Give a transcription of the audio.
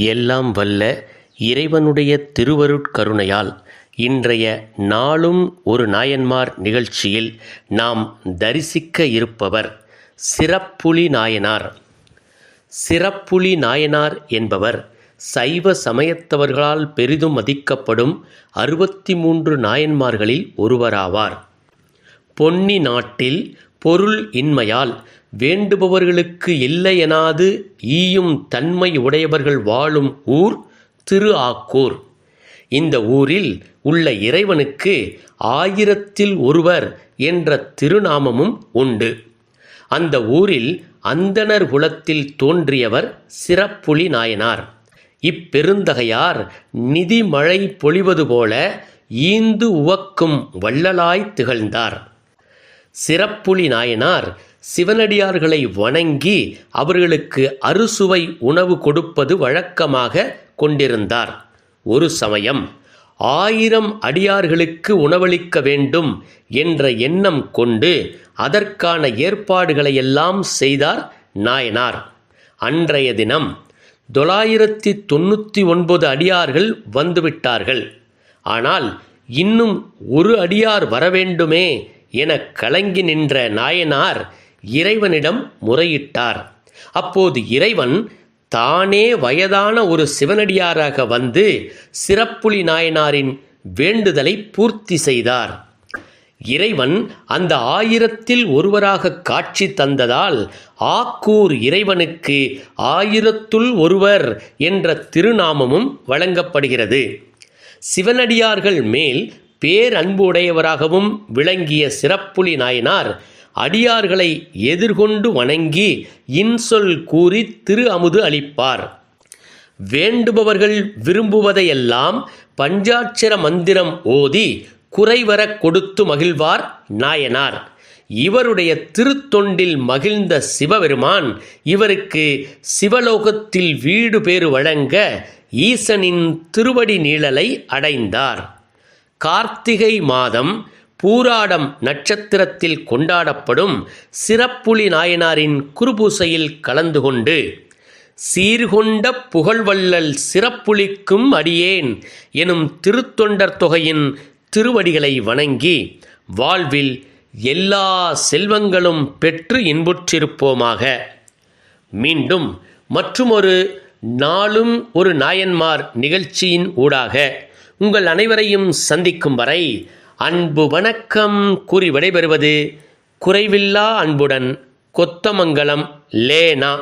எல்லாம் வல்ல இறைவனுடைய திருவருட்கருணையால் இன்றைய நாளும் ஒரு நாயன்மார் நிகழ்ச்சியில் நாம் தரிசிக்க இருப்பவர் சிறப்புலி நாயனார். சிறப்புலி நாயனார் என்பவர் சைவ சமயத்தவர்களால் பெரிதும் மதிக்கப்படும் அறுபத்தி மூன்று நாயன்மார்களில் ஒருவராவார். பொன்னி நாட்டில் பொருள் இன்மையால் வேண்டுபவர்களுக்கு இல்லையெனாது ஈயும் தன்மை உடையவர்கள் வாழும் ஊர் திரு ஆக்கூர். இந்த ஊரில் உள்ள இறைவனுக்கு ஆயிரத்தில் ஒருவர் என்ற திருநாமமும் உண்டு. அந்த ஊரில் அந்தணர் குலத்தில் தோன்றியவர் சிறப்புலி நாயனார். இப்பெருந்தகையார் நிதி மழை பொழிவது போல ஈந்து உவக்கும் வள்ளலாய் திகழ்ந்தார். சிறப்புலி நாயனார் சிவனடியார்களை வணங்கி அவர்களுக்கு அறுசுவை உணவு கொடுப்பது வழக்கமாக கொண்டிருந்தார். ஒரு சமயம் ஆயிரம் அடியார்களுக்கு உணவளிக்க வேண்டும் என்ற எண்ணம் கொண்டு அதற்கான ஏற்பாடுகளையெல்லாம் செய்தார் நாயனார். அன்றைய தினம் தொள்ளாயிரத்தி தொண்ணூற்றி ஒன்பது அடியார்கள் வந்துவிட்டார்கள். ஆனால் இன்னும் ஒரு அடியார் வரவேண்டுமே என கலங்கி நின்ற நாயனார் இறைவனிடம் முறையிட்டார். அப்போது இறைவன் தானே வயதான ஒரு சிவனடியாராக வந்து சிறப்புலி நாயனாரின் வேண்டுதலை பூர்த்தி செய்தார். இறைவன் அந்த ஆயிரத்தில் ஒருவராக காட்சி தந்ததால் ஆக்கூர் இறைவனுக்கு ஆயிரத்துள் ஒருவர் என்ற திருநாமமும் வழங்கப்படுகிறது. சிவனடியார்கள் மேல் பேரன்பு உடையவராகவும் விளங்கிய சிறப்புலி நாயனார் அடியார்களை எதிர்கொண்டு வணங்கி இன்சொல் கூறி திரு அமுது அளிப்பார். வேண்டுபவர்கள் விரும்புவதையெல்லாம் பஞ்சாட்சர மந்திரம் ஓதி குறைவரக் கொடுத்து மகிழ்வார் நாயனார். இவருடைய திருத்தொண்டில் மகிழ்ந்த சிவபெருமான் இவருக்கு சிவலோகத்தில் வீடு பேறு வழங்க ஈசனின் திருவடி நீழலை அடைந்தார். கார்த்திகை மாதம் பூராடம் நட்சத்திரத்தில் கொண்டாடப்படும் சிறப்புலி நாயனாரின் குருபூசையில் கலந்து கொண்டு சீர்கொண்ட புகழ்வள்ளல் சிறப்புலிக்கும் அடியேன் எனும் திருத்தொண்டர் தொகையின் திருவடிகளை வணங்கி வாழ்வில் எல்லா செல்வங்களும் பெற்று இன்புற்றிருப்போமாக. மீண்டும் மற்றுமொரு நாளும் ஒரு நாயன்மார் நிகழ்ச்சியின் ஊடாக உங்கள் அனைவரையும் சந்திக்கும் வரை அன்பு வணக்கம் கூறி விடைபெறுவது குறைவில்லா அன்புடன் கொத்தமங்கலம் லேனா.